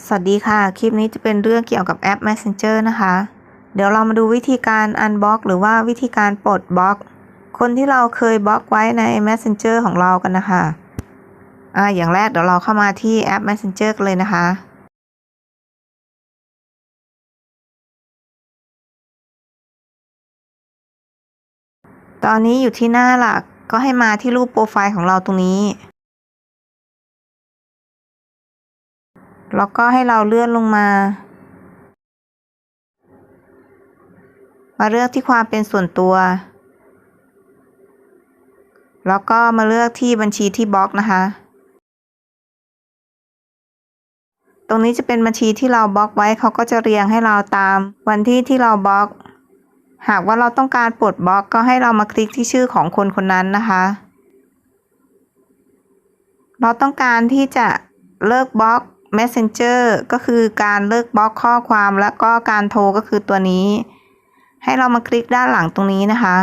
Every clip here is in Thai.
สวัสดีค่ะ คลิปนี้จะเป็นเรื่องเกี่ยวกับแอป Messenger นะคะ เดี๋ยวเรามาดูวิธีการ unblock หรือว่าวิธีการปลดบล็อก คนที่เราเคยบล็อกไว้ใน Messenger ของเรากันนะคะอ่าอย่างแรกเดี๋ยวเราเข้ามาที่แอป Messenger กันเลยนะคะ ตอนนี้อยู่ที่หน้าหลักก็ให้มาที่รูปโปรไฟล์ของเราตรงนี้ แล้วก็ให้เราเลื่อนลงมา มาเลือกที่ความเป็นส่วนตัว แล้วก็มาเลือกที่บัญชีที่บล็อกนะคะ ตรงนี้จะเป็นบัญชีที่เราบล็อกไว้เขาก็จะเรียงให้เราตาม วันที่ที่เราบล็อก หากว่าเราต้องการปลดบล็อกก็ให้เรามาคลิกที่ชื่อของคนคนนั้นนะคะเราต้องการที่จะเลิกบล็อก Messenger ก็คือการเลิกบล็อกข้อความแล้วก็การโทรก็คือตัวนี้ ให้เรามาคลิกด้านหลังตรงนี้นะคะ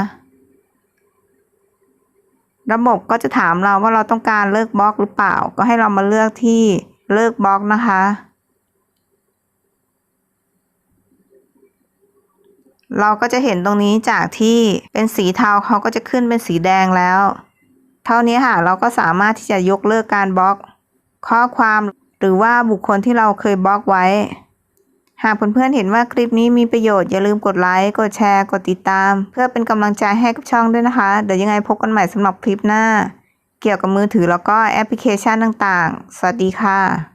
ระบบก็จะถามเราว่าเราต้องการเลิกบล็อกหรือเปล่า ก็ให้เรามาเลือกที่เลิกบล็อกนะคะ เราก็จะเห็นตรงนี้จากที่เป็นสีเทาเขาก็จะขึ้นเป็นสีแดงแล้ว เท่านี้ค่ะเราก็สามารถที่จะยกเลิกการบล็อกข้อความ หรือว่าบุคคลที่เราเคยบล็อกไว้ หากเพื่อนๆเห็นว่าคลิปนี้มีประโยชน์อย่าลืมกดไลค์กดแชร์กดติดตาม เพื่อเป็นกำลังใจให้กับช่องด้วยนะคะ เดี๋ยวยังไงพบกันใหม่สำหรับคลิปหน้า เกี่ยวกับมือถือแล้วก็แอปพลิเคชันต่างๆ สวัสดีค่ะ